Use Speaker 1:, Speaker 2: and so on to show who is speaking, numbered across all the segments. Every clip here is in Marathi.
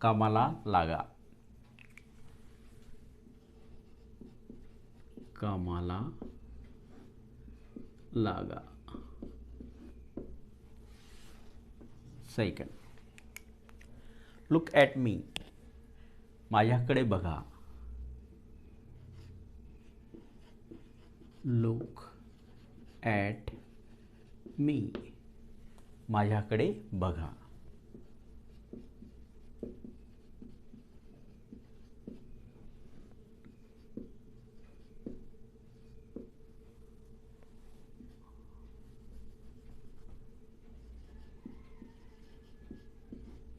Speaker 1: कामाला लागा. कामाला लागा. सेकंड लुक ॲट मी माझ्याकडे बघा. लुक ॲट मी माझ्याकडे बघा.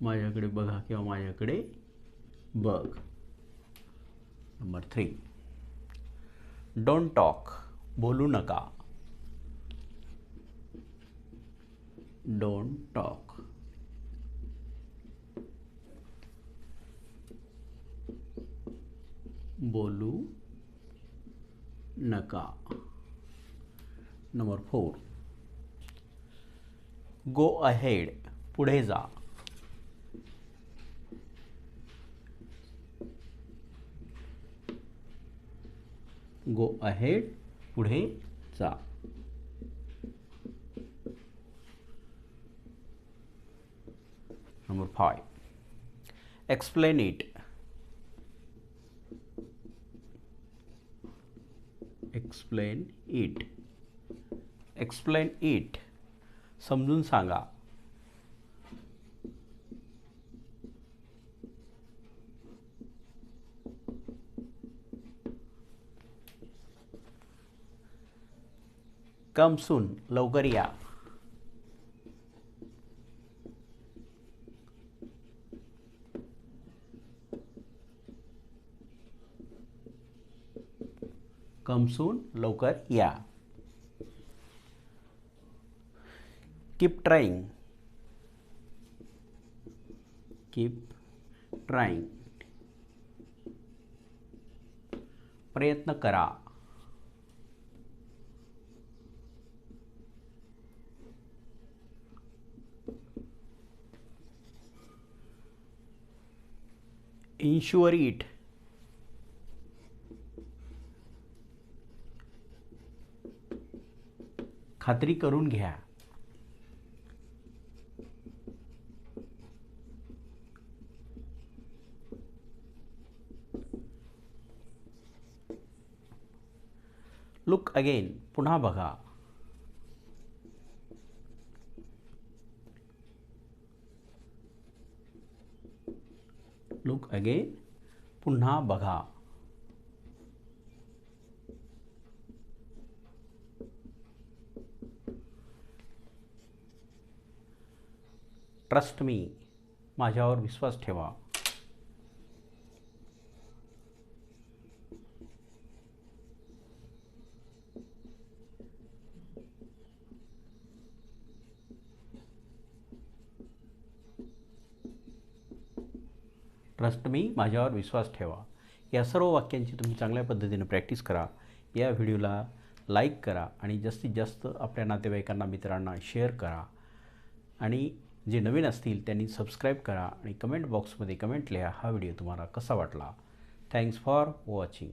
Speaker 1: माझ्याकडे बघा किंवा माझ्याकडे बघ. नंबर थ्री डोंट टॉक बोलू नका. डोंट टॉक बोलू नका. नंबर फोर गो अहेड पुढे जा. गो अहेड पुढे जा. Number five explain it explain it explain it समजून सांगा. कम सून लवकर या। कम सून लवकर या। कीप ट्राईंग कीप ट्राईंग प्रयत्न करा। Ensure it. खात्री करून घ्या। लुक अगेन पुन्हा बघा। लुक अगेन पुन्हा बघा. ट्रस्ट मी माझ्यावर विश्वास ठेवा. ट्रस्ट मी माझ्यावर विश्वास ठेवा. या सर्व वाक्यांची तुम्ही चांगल्या पद्धतीने प्रॅक्टिस करा. या व्हिडिओला लाईक करा आणि जास्तीत जास्त आपल्या नातेवाईकांना मित्रांना शेअर करा. आणि जे नवीन असतील त्यांनी सबस्क्राईब करा आणि कमेंट बॉक्समध्ये कमेंट लिहा. हा व्हिडिओ तुम्हाला कसा वाटला? Thanks for watching